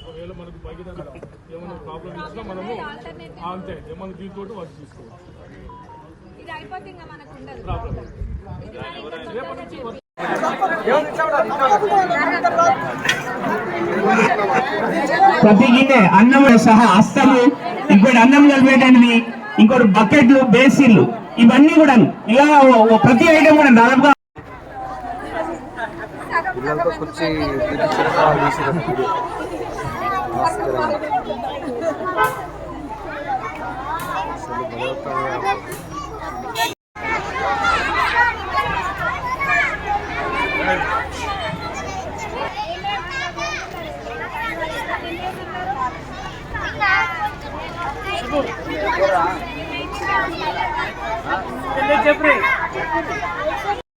ఒకవేళ మనకు ఏమైనా ప్రాబ్లం ఇచ్చినా మనము అంతే. ఏమైనా దీంతో ప్రతి గిన్నె అన్నం సహా అస్తలు ఇంకోటి అన్నం కలిపేటండి ఇంకోటి బకెట్లు బేసిన్లు ఇవన్నీ కూడా ఇలా ప్రతి ఐటమ్ కూడా దాదాపుగా పిల్లలతో కుర్చీ అసలు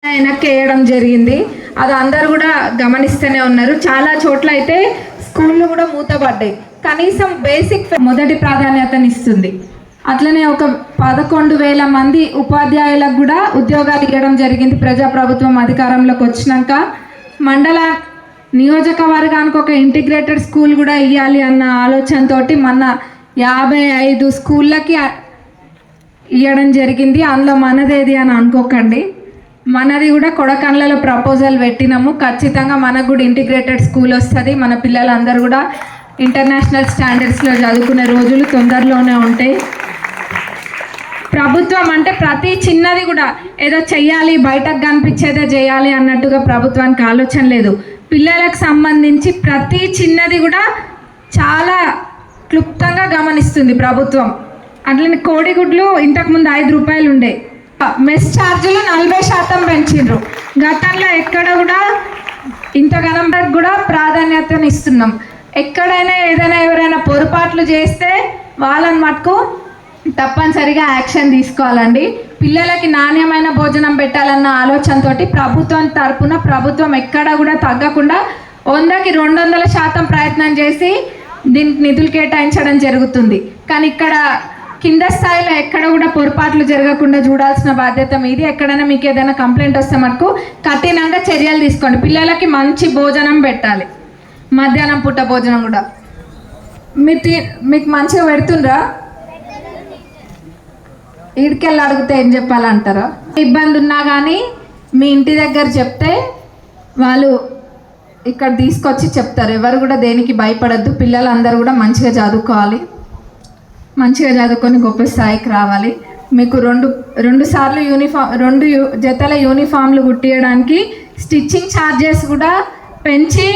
వెనక్కి వేయడం జరిగింది. అది అందరు కూడా గమనిస్తూనే ఉన్నారు. చాలా చోట్ల అయితే స్కూళ్ళు కూడా మూతపడ్డాయి. కనీసం బేసిక్ మొదటి ప్రాధాన్యతనిస్తుంది అట్లనే ఒక పదకొండు వేల మంది ఉపాధ్యాయులకు కూడా ఉద్యోగాలు ఇవ్వడం జరిగింది ప్రజాప్రభుత్వం అధికారంలోకి వచ్చినాక. మండల నియోజకవర్గానికి ఒక ఇంటిగ్రేటెడ్ స్కూల్ కూడా ఇవ్వాలి అన్న ఆలోచనతోటి మన యాభై ఐదు స్కూళ్ళకి ఇవ్వడం జరిగింది. అందులో మనదేది అని అనుకోకండి. మనది కూడా కొడకండ్లలో ప్రపోజల్ పెట్టినాము. ఖచ్చితంగా మనకు కూడా ఇంటిగ్రేటెడ్ స్కూల్ వస్తుంది. మన పిల్లలందరూ కూడా ఇంటర్నేషనల్ స్టాండర్డ్స్లో చదువుకునే రోజులు తొందరలోనే ఉంటాయి. ప్రభుత్వం అంటే ప్రతి చిన్నది కూడా ఏదో చెయ్యాలి బయటకు కనిపించేదే చేయాలి అన్నట్టుగా ప్రభుత్వానికి ఆలోచన లేదు. పిల్లలకు సంబంధించి ప్రతి చిన్నది కూడా చాలా క్లుప్తంగా గమనిస్తుంది ప్రభుత్వం. అట్లనే కోడిగుడ్లు ఇంతకుముందు ఐదు రూపాయలు ఉండే. మెస్ ఛార్జీలు నలభై శాతం పెంచిండ్రు. గతంలో ఎక్కడ కూడా ఇంతగానం కూడా ప్రాధాన్యతను ఇస్తున్నాం. ఎక్కడైనా ఏదైనా ఎవరైనా పొరపాట్లు చేస్తే వాళ్ళని మటుకు తప్పనిసరిగా యాక్షన్ తీసుకోవాలండి. పిల్లలకి నాణ్యమైన భోజనం పెట్టాలన్న ఆలోచనతోటి ప్రభుత్వం తరపున ప్రభుత్వం ఎక్కడ కూడా తగ్గకుండా వందకి రెండు వందల శాతం ప్రయత్నం చేసి దీనికి నిధులు కేటాయించడం జరుగుతుంది. కానీ ఇక్కడ కింద స్థాయిలో ఎక్కడ కూడా పొరపాట్లు జరగకుండా చూడాల్సిన బాధ్యత మీది. ఎక్కడైనా మీకు ఏదైనా కంప్లైంట్ వస్తే మనకు కఠినంగా చర్యలు తీసుకోండి. పిల్లలకి మంచి భోజనం పెట్టాలి. మధ్యాహ్నం పూట భోజనం కూడా. మీరు మీకు మంచిగా పెడుతుండ్రా? ఇడికెళ్ళి అడిగితే ఏం చెప్పాలంటారా? ఇబ్బంది ఉన్నా కానీ మీ ఇంటి దగ్గర చెప్తే వాళ్ళు ఇక్కడ తీసుకొచ్చి చెప్తారు. ఎవరు కూడా దేనికి భయపడద్దు. పిల్లలందరూ కూడా మంచిగా చదువుకోవాలి. మంచిగా చదువుకొని గొప్ప స్థాయికి రావాలి. మీకు రెండు రెండు సార్లు యూనిఫామ్ రెండు జతల యూనిఫామ్లు కుట్టియడానికి స్టిచ్చింగ్ ఛార్జెస్ కూడా పెంచి